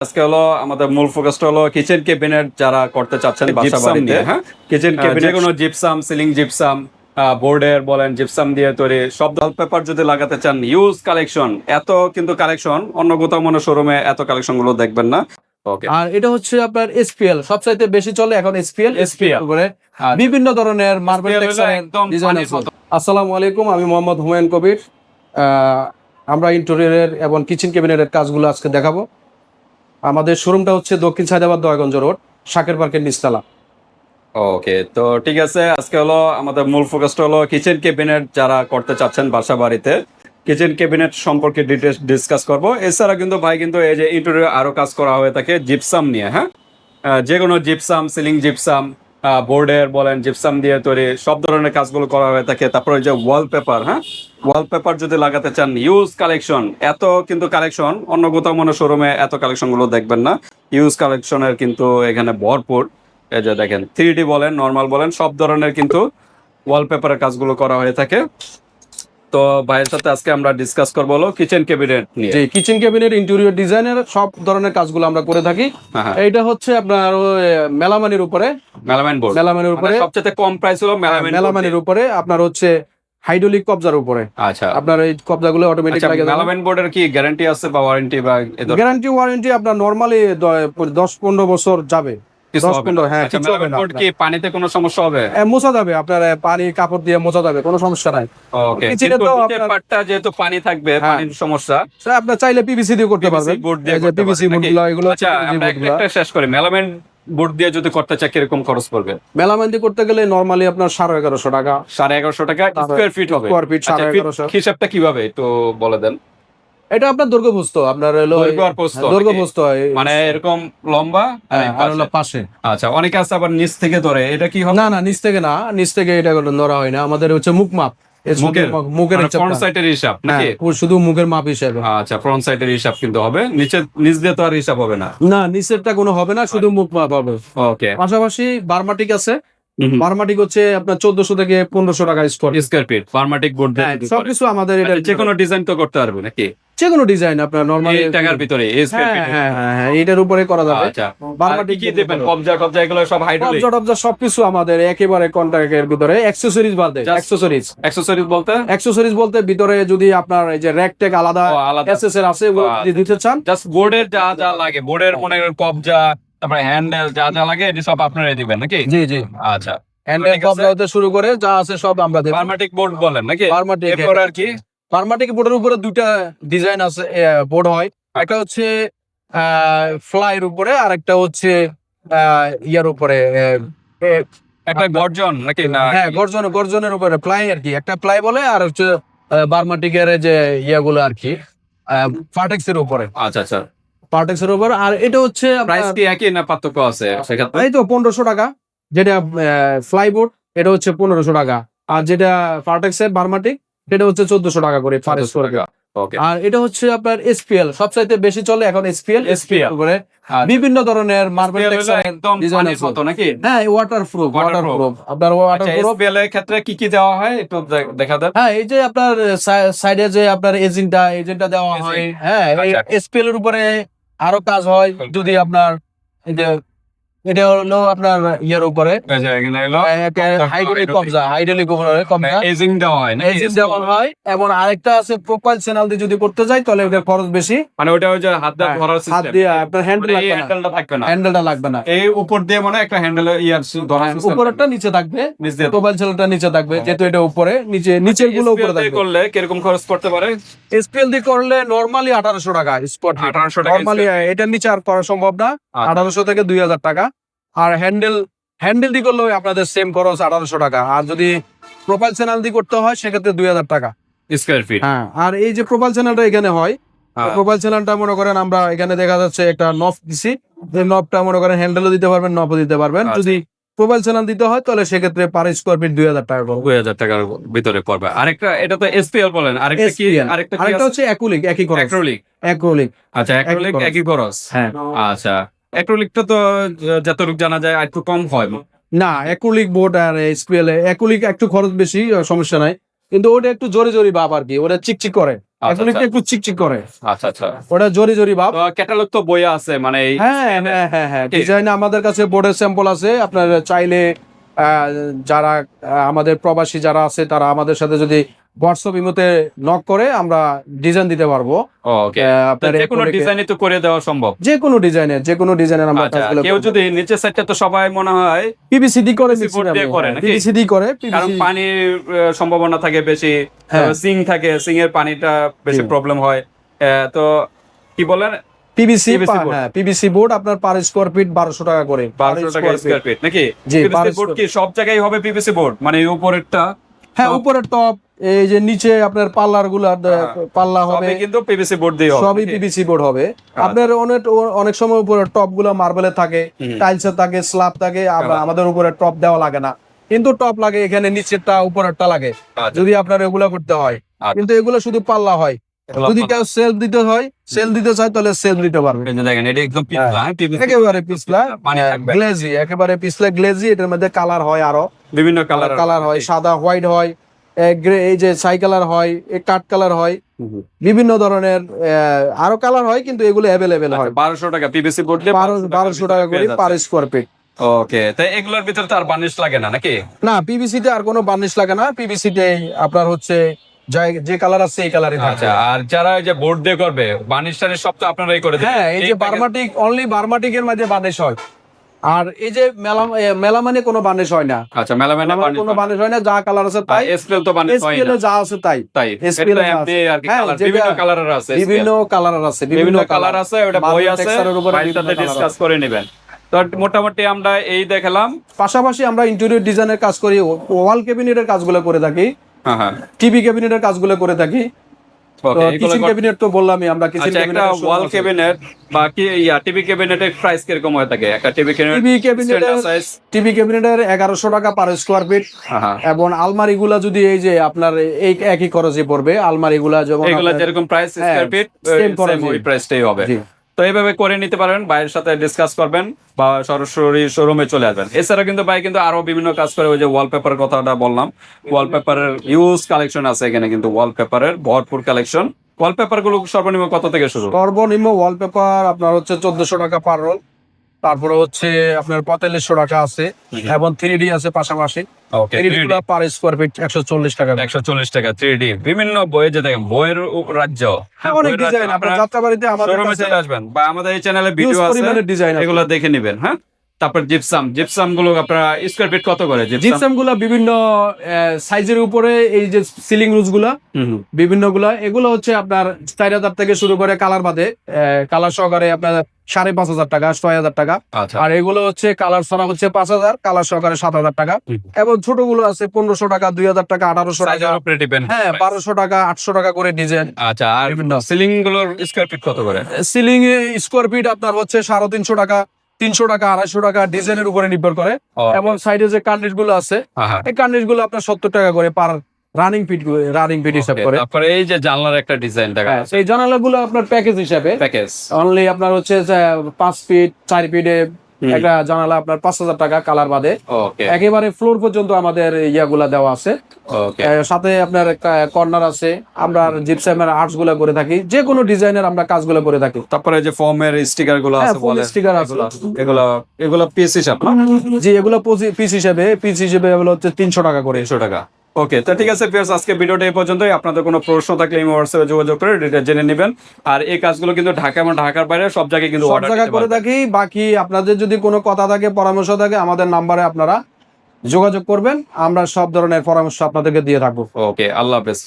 আজকে হলো আমাদের মূল ফোকাসটা হলো কিচেন কেবিনেট যারা করতে চাচ্ছেন বাসা বাড়িতে হ্যাঁ? কিচেন আহ, কেবিনেট কোনো জিপসাম সিলিং জিপসাম বোর্ডের বলেন জিপসাম দিয়ে তৈরি সব দল পেপার যদি লাগাতে চান ইউজ কালেকশন এত কিন্তু কালেকশন অন্য কোথাও মনে শোরুমে এত কালেকশনগুলো দেখবেন না। আর এটা হচ্ছে আপনার এসপিএল সবচাইতে বেশি চলে এখন এসপিএল SPL করে বিভিন্ন ধরনের মার্বেল SPL একদম ডিজাইন আছে আসসালামু আলাইকুম আমি মোহাম্মদ হুমায়ুন কবির। আহ, আমরা ইন্টেরিয়রের এবং কিচেন ক্যাবিনেটের কাজগুলো আজকে দেখাবো। আমাদের শোরুমটা হচ্ছে দক্ষিণ সাইদাবাদ দয়গঞ্জ রোড, শাকের পার্কের নিচতলা। ওকে, তো ঠিক আছে, আজকে হলো আমাদের মূল ফোকাসটা হলো কিচেন ক্যাবিনেট যারা করতে চাচ্ছেন বাসা বাড়িতে কিচেন ক্যাবিনেট সম্পর্কে ডিটেলস ডিসকাস করব। এছাড়া কিন্তু ভাই কিন্তু এই যে ইন্টারভিউ আরও কাজ করা হয়ে থাকে জিপসাম নিয়ে হ্যাঁ? যে কোনো জিপসাম সিলিং জিপসাম বোর্ডের বলেন জিপসাম দিয়ে তৈরি, সব ধরনের কাজগুলো করা হয়ে থাকে। তারপরে যে ওয়ালপেপার হ্যাঁ? ওয়ালপেপার যদি লাগাতে চান ইউজ কালেকশন এত কিন্তু কালেকশন অন্য কোথাও মনে শোরুমে এত কালেকশনগুলো দেখবেন না। ইউজ কালেকশনের কিন্তু এখানে ভরপুর। এই যে দেখেন থ্রি বলেন নর্মাল বলেন, সব ধরনের কিন্তু ওয়ালপেপারের কাজগুলো করা হয়ে থাকে। তো ভাইয়ের সাথে আজকে আমরা ডিসকাস করব হলো কিচেন ক্যাবিনেট নিয়ে। কিচেন ক্যাবিনেট ইন্টেরিয়র ডিজাইনের সব ধরনের কাজগুলো আমরা করে থাকি। হ্যাঁ। এইটা হচ্ছে আপনার মেলামানির উপরে। মেলামাইন বোর্ড মেলামানির উপরে। সবচেয়ে কম প্রাইস হলো মেলামাইন মেলামানির উপরে আপনার হচ্ছে হাইড্রোলিক কবজার উপরে। আচ্ছা। আপনার এই কবজাগুলো অটোমেটিক আচ্ছা লাগে মেলামাইন বোর্ডের কি গ্যারান্টি আছে বা ওয়ারেন্টি বা গ্যারান্টি ওয়ারেন্টি আপনার নরমালি দশ পনেরো বছর যাবে। হ্যাঁ, আচ্ছা পানিতে কোনো সমস্যা হবে? এ, মোছা যাবে আপনার পানি কাপড় দিয়ে মোছা যাবে কোনো সমস্যা নাই। যেহেতু পানি থাকবে হ্যাঁ। পানির সমস্যা। আপনার চাইলে পিভিসি দিয়ে করতে পারবেন। পিভিসি এগুলো আচ্ছা শেষ করি। মেলামাইন বোর্ড দিয়ে যদি করতে চাই কীরকম খরচ পড়বে? মেলামেন্দি করতে গেলে নরমালি আপনার সাড়ে এগারোশো টাকা। সাড়ে এগারোশো টাকা স্কোয়ার ফিট হবে। স্কোয়ার ফিট আচ্ছা, সাড়ে এগারোশো। হিসাবটা কীভাবে একটু বলে দেন। এটা আপনার দৈর্ঘ্যপ্রস্থ আপনার হলো হ্যাঁ, হয় মানে এরকম লম্বা আর হ্যাঁ, হলো পাশে। আচ্ছা অনেকে আছে আবার নিচ থেকে ধরে এটা কি না না নিচ থেকে না নিচ থেকে এটা ধরা হয় না আমাদের হচ্ছে মুখ মাপ। মুখের? ফ্রন্ট সাইডের হিসাব হ্যাঁ, নাকি? শুধু মুখের মাপ হিসাবে। আচ্ছা ফ্রন্ট সাইডের হিসাব কিন্তু হবে নিচে নিচ দিয়ে তো আর হিসাব হবে না। না নিচেরটা কোনো হবে না শুধু মুখ মাপ হবে। ওকে। পাশাপাশি বার্মাটিক আছে। বার্মাটিক হচ্ছে আপনার চোদ্দশো থেকে পনেরোশো টাকা স্কোয়ার স্কোয়ার ফিট ফার্মাটিক বোর্ড দিয়ে যদি করে। সবকিছু আমাদের এটা আচ্ছা, যে কোনো ডিজাইন তো করতে পারবে নাকি? যে কোনো ডিজাইন আপনার নর্মালি এই টাকার ভিতরে স্কোয়ার হ্যাঁ ফিট হ্যাঁ হ্যাঁ হ্যাঁ, উপরে করা যাবে। আচ্ছা বার্মাটিক কি দেবেন? কবজা কবজা এগুলো সব হাইড্রোলিক কবজা টবজা সবকিছু আমাদের একেবারে কন্ট্রাক্টের ভিতরে। অ্যাক্সেসরিজ বাদে Just- অ্যাক্সেসরিজ অ্যাকসেসরিজ বলতে? অ্যাক্সেসরিজ বলতে ভিতরে যদি আপনার এই যে র্যাক ট্যাগ আলাদা ও, আলাদা। এসএস এর আছে ওগুলো যদি দিতে চান। জাস্ট বোর্ডের যা যা লাগে বোর্ডের মনে করেন কবজা তারপরে হ্যান্ডেল যা যা লাগে এটি সব আপনারাই দিবেন নাকি? জি জি। আচ্ছা। হ্যান্ডেল কবজা হতে শুরু করে যা আছে সব আমরা দেব। ফার্মাটিক বোর্ড বলেন নাকি? বার্মাটিক এরপর আর কি? বার্মাটিক বোর্ডের উপরে দুইটা ডিজাইন আছে বোর্ড হয়। একটা হচ্ছে ফ্লাইয়ের উপরে আর একটা হচ্ছে ইয়ার উপরে একটা গর্জন নাকি? না হ্যাঁ গর্জন গর্জনের উপরে প্লাই আর কি। একটা প্লাই বলে আর হচ্ছে বার্মাটিকের যে ইয়াগুলো আর কি পার্টেক্স এর উপরে। আচ্ছা আচ্ছা। পার্টেক্স এর উপরে আর এটা হচ্ছে প্রাইস কি একই না পার্থক্য আছে সেক্ষেত্রে? এই তো পনেরোশো টাকা যেটা ফ্লাইবোর্ড এটা হচ্ছে পনেরোশো টাকা। আর যেটা পার্টেক্স এর বার্মাটিক সেটা হচ্ছে চোদ্দশো টাকা করে পার স্কোয়ার আর এটা হচ্ছে আপনার এসপিএল সবচাইতে বেশি চলে এখন এসপিএল SPL করে। বিভিন্ন ধরনের মার্বেল নাকি? হ্যাঁ ওয়াটার প্রুফ ওয়াটার প্রুফ আপনার ওয়াটার আচ্ছা এসপিএল এর ক্ষেত্রে কি কি দেওয়া হয়? একটু দেখা দেন। হ্যাঁ এই যে আপনার সাইডে যে আপনার এজেন্টটা এজেন্টটা দেওয়া হয় হ্যাঁ আচ্ছা। এসপিএল এর উপরে আরও কাজ হয়। যদি আপনার এই যে এটা হলো আপনার ইয়ের উপরে। এই যে এখানে হলো হাইড্রোলিক কবজা হাইড্রোলিক কবজা এজিং দেওয়া হয় না এজেন্ট দেওয়া হয় এবং আরেকটা আছে প্রোফাইল চ্যানেল দিয়ে যদি করতে যাই তাহলে ওটার খরচ বেশি। মানে ওটা ওই যে হাত দিয়ে হ্যাঁ, হাত দিয়ে আপনার হ্যান্ডেল লাগবে না। হ্যান্ডেলটা লাগবে না। এই উপর দিয়ে মনে হয় একটা হ্যান্ডেল ইয়ার ধরার হ্যাঁ, উপরেরটা নিচে থাকবে নিচ প্রোফাইল চ্যানেলটা নিচে থাকবে যেহেতু এটা উপরে নিচে নিচেরগুলো উপরে থাকবে। করলে কীরকম খরচ পড়তে পারে? এসপিএল দিয়ে করলে নরমালি আঠারোশো টাকা স্পট 1800 টাকা নরমালি এটার নিচে আর করা সম্ভব না। আচ্ছা। আঠারোশো থেকে দুই হাজার টাকা। আর হ্যান্ডেল হ্যান্ডেল দিয়ে করলে আপনাদের সেম খরচ আঠারোশো টাকা। আর যদি প্রোফাইল চ্যানেল দিয়ে করতে হয় সেক্ষেত্রে দুই হাজার টাকা। স্কয়ার ফিট হ্যাঁ আর এই যে প্রোফাইল চ্যানেলটা এখানে হয় প্রোফাইল চ্যানেলটা মনে করেন আমরা এখানে দেখা যাচ্ছে একটা নফ দিছি। যে নফটা মনে করেন হ্যান্ডেলও দিতে পারবেন নফও দিতে পারবেন। আচ্ছা। যদি প্রোফাইল চ্যানেল দিতে হয় তাহলে সেক্ষেত্রে পার স্কোয়ার ফিট দুই হাজার টাকা দুই হাজার টাকার ভিতরে পড়বে। আরেকটা এটা তো এসপিএল বলেন। আরেকটা কি আরেকটা হচ্ছে অ্যাকুলিক একই খরচ। অ্যাক্রোলিক আচ্ছা অ্যাক্রোলিক একই খরচ। হ্যাঁ। আচ্ছা। অ্যাক্রোলিকটা তো যতটুকু জানা যায় একটু কম হয়। না অ্যাকুলিক বোর্ড আর এসপিএল অ্যাকুলিক একটু খরচ বেশি সমস্যা নাই। কিন্তু ওটা একটু জোরে জোরে ভাব আর কি ওটা চিকচিক করে। এখন আচ্ছা। একটু চিকচিক করে। আচ্ছা আচ্ছা। ওটা জোরে জোরে ভাব। ক্যাটালগ তো বই আছে মানে হ্যাঁ হ্যাঁ হ্যাঁ হ্যাঁ। ডিজাইন আমাদের কাছে বোর্ডের স্যাম্পল আছে। আপনার চাইলে আহ, যারা আমাদের প্রবাসী যারা আছে তারা আমাদের সাথে যদি হোয়াটসঅ্যাপ ইমোতে নক করে আমরা ডিজাইন দিতে পারব। ওকে আপনার যে কোনো ডিজাইনই তো করে দেওয়া সম্ভব। যে কোনো ডিজাইনের যে কোনো ডিজাইনের আমরা আচ্ছা কাজগুলো কেউ যদি নিচের সাইডটা তো সবাই মনে হয় পিভিসিডি করে? পিভিসিডি করে কারণ PVC পানির সম্ভাবনা থাকে বেশি হ্যাঁ। সিং থাকে সিং এর পানিটা বেশি প্রবলেম হয়। তো কি বলেন? পিভিসি PVC হ্যাঁ পিভিসি বোর্ড আপনার পার স্কোয়ার ফিট বারোশো টাকা করে। বারোশো টাকা স্কোয়ার ফিট নাকি? 1200 বোর্ড কি সব জায়গায় হবে পিভিসি বোর্ড মানে উপরেরটা হ্যাঁ উপরের টপ এই যে নিচে আপনার পাল্লারগুলা হ্যাঁ। পাল্লা হবে। কিন্তু পিভিসি বোর্ড দিয়ে হবে। সবই? পিভিসি বোর্ড হবে। আপনার অনেক অনেক সময় উপরে টপগুলো মার্বেলের থাকে। টাইলসের থাকে স্ল্যাব থাকে হ্যাঁ। আমাদের উপরে টপ দেওয়া লাগে না। কিন্তু টপ লাগে এখানে নিচেরটা উপরেরটা লাগে। আচ্ছা। যদি আপনার এগুলো করতে হয়। আচ্ছা। কিন্তু এগুলো শুধু পাল্লা হয়। যদি কেউ সেল দিতে হয় সেল দিতে চায় তাহলে সেল দিতে পারবে। দেখেন এটা একদম পিছলা হ্যাঁ একেবারে পিছলা থাকবে গ্লেজি একেবারে। পিছলা গ্লেজি এটার মধ্যে কালার হয় আরও। বিভিন্ন কালার কালার হয়। সাদা হোয়াইট হয়। এই যে সাই কালার হয় কাট কালার হয় বিভিন্ন ধরনের আরও কালার হয় কিন্তু এগুলো অ্যাভেলেবেল হয়। বারোশো টাকা পিভিসি বোর্ড বারোশো টাকা করে পার স্কোয়ার ফিট ওকে তাই এগুলোর ভিতরে তো আর বার্নিশ লাগে না নাকি? না পিভিসি তে আর কোনো বার্নিশ লাগে না। পিভিসি তে আপনার হচ্ছে যে কালার আছে এই কালারই থাকবে আচ্ছা আর যারা যে বোর্ড দিয়ে করবে বার্নিশ টার্নিশ সব তো আপনারাই করে দেবেন। হ্যাঁ এই যে বার্মাটিক অনলি বার্মাটিক এর মধ্যে বার্নিশ হয়। আর এই যে মেলা এ, মেলামানে কোনো বার্নিশ হয় না। আচ্ছা মেলামেনা মেলামানে কোনো বার্নিশ হয় না যা কালার আছে তাই। এসপেল তো বার্নিশ হয় না। যা আছে তাই। তাই SPL এটা এ এমনি আছে। আর কি হ্যাঁ, কালার বিভিন্ন কালারের আছে বিভিন্ন কালার আছে বিভিন্ন কালার আছে ওটা বই আছে ডিসকাস করে নেবেন। তো মোটামুটি আমরা এই দেখালাম। পাশাপাশি আমরা ইন্টেরিয়র ডিজাইনের কাজ করি ওয়াল ক্যাবিনেটের কাজগুলো করে থাকি হ্যাঁ হ্যাঁ। টিভি ক্যাবিনেটের কাজগুলো করে থাকি। কিচেন ক্যাবিনেট তো বললামই আমরা কিচেন আচ্ছা ওয়াল ক্যাবিনেট বা কি ইয়া টিভি ক্যাবিনেটের প্রাইস কীরকম হয় থাকে? একটা TV cabinet TV cabinet TV ক্যাবিনেটের এগারোশো টাকা পার স্কোয়ার ফিট এবং আলমারিগুলা যদি এই যে আপনার এই একই খরচে পড়বে আলমারিগুলা যেমন এগুলা যেরকম প্রাইস স্কয়ার ফিট সেম ওই প্রাইসটাই হবে। তো এইভাবে করে নিতে পারেন বাইরের সাথে ডিসকাস করবেন বা সরাসরি শোরুমে চলে আসবেন। এছাড়া কিন্তু ভাই কিন্তু আরও বিভিন্ন কাজ করে, ওই যে ওয়ালপেপার কথাটা বললাম। ওয়ালপেপারের ইউজ কালেকশন আছে এখানে কিন্তু ওয়ালপেপারের ভরপুর কালেকশন ওয়ালপেপারগুলো সর্বনিম্ন কত থেকে শুরু? সর্বনিম্ন ওয়ালপেপার আপনার হচ্ছে চোদ্দশো টাকা পার রোল তারপরে হচ্ছে আপনার পঁয়তাল্লিশশো টাকা আছে এবং থ্রি ডি আছে পাশাপাশি। পার স্কোয়ার ফিট একশো চল্লিশ টাকা। একশো চল্লিশ টাকা থ্রি ডি বিভিন্ন বইয়ে যে দেখেন বইয়ের রাজ্য। হ্যাঁ অনেক ডিজাইন আপনার যাত্রাবাড়িতে আমাদের আসবেন বা আমাদের এই চ্যানেলে ভিডিও আছে ডিজাইন এগুলো দেখে নেবেন হ্যাঁ? তারপর জিপসাম জিপসামগুলো আপনারা স্কোয়ার ফিট কত করে? জিপসামগুলা বিভিন্ন সাইজের উপরে এই যে সিলিং রুজগুলা বিভিন্নগুলা এগুলো হচ্ছে আপনার চার হাজার থেকে শুরু করে কালার বাদে কালার সহকারে আপনার সাড়ে পাঁচ হাজার টাকা ছয় হাজার টাকা। আচ্ছা। আর এগুলো হচ্ছে কালার ছাড়া হচ্ছে পাঁচ হাজার কালার সহকারে সাত হাজার টাকা। এবং ছোটগুলো আছে পনেরোশো টাকা দুই হাজার টাকা আঠারোশো টাকা। হ্যাঁ বারোশো টাকা আটশো টাকা করে ডিজাইন আচ্ছা আর বিভিন্ন। সিলিংগুলোর স্কোয়ার ফিট কত করে? সিলিং স্কোয়ার ফিট আপনার হচ্ছে সাড়ে তিনশো টাকা তিনশো টাকা আড়াইশো টাকা ডিজাইনের উপরে নির্ভর করে। এবং সাইডে যে কার্নিশগুলো আছে হ্যাঁ, হ্যাঁ। এই কার্নিশগুলো আপনার সত্তর টাকা করে per running feet running feet হিসাব করে। তারপরে এই যে জানলার একটা ডিজাইন দেখা এই সেই জানালা গুলো আপনার প্যাকেজ হিসাবে। প্যাকেজ অনলি আপনার হচ্ছে পাঁচ ফিট চার ফিটে। একটা জানালা আপনার পাঁচ হাজার টাকা কালার বাদে। একেবারে ফ্লোর পর্যন্ত আমাদের ইয়াগুলা দেওয়া আছে। সাথে আপনার একটা কর্নার আছে। আমরা জিপসামের আর্টসগুলা করে থাকি। যে কোনো ডিজাইনের আমরা কাজ কাজগুলো করে থাকি। তারপরে যে ফর্মের স্টিকারগুলো হ্যাঁ, আছে sticker আছে। এগুলো এগুলো পিস হিসাব জি এগুলো পিস হিসেবে পিস হিসেবে এগুলো হচ্ছে তিনশো টাকা করে। তিনশো টাকা। ওকে তো ঠিক আছে ফিয়ার্স আজকে ভিডিওটা এই পর্যন্তই। আপনাদের কোনো প্রশ্ন থাকলে এই হোয়াটসঅ্যাপে যোগাযোগ করে ডিটেল জেনে নেবেন। আর এই কাজগুলো কিন্তু ঢাকা এবং ঢাকার বাইরে সব জায়গায় কিন্তু সব অর্ডার জায়গায় করে থাকি। বাকি আপনাদের যদি কোনো কথা থাকে পরামর্শ থাকে আমাদের নাম্বারে আপনারা যোগাযোগ করবেন। আমরা সব ধরনের পরামর্শ আপনাদেরকে দিয়ে থাকব। ওকে আল্লাহ হাফেজ।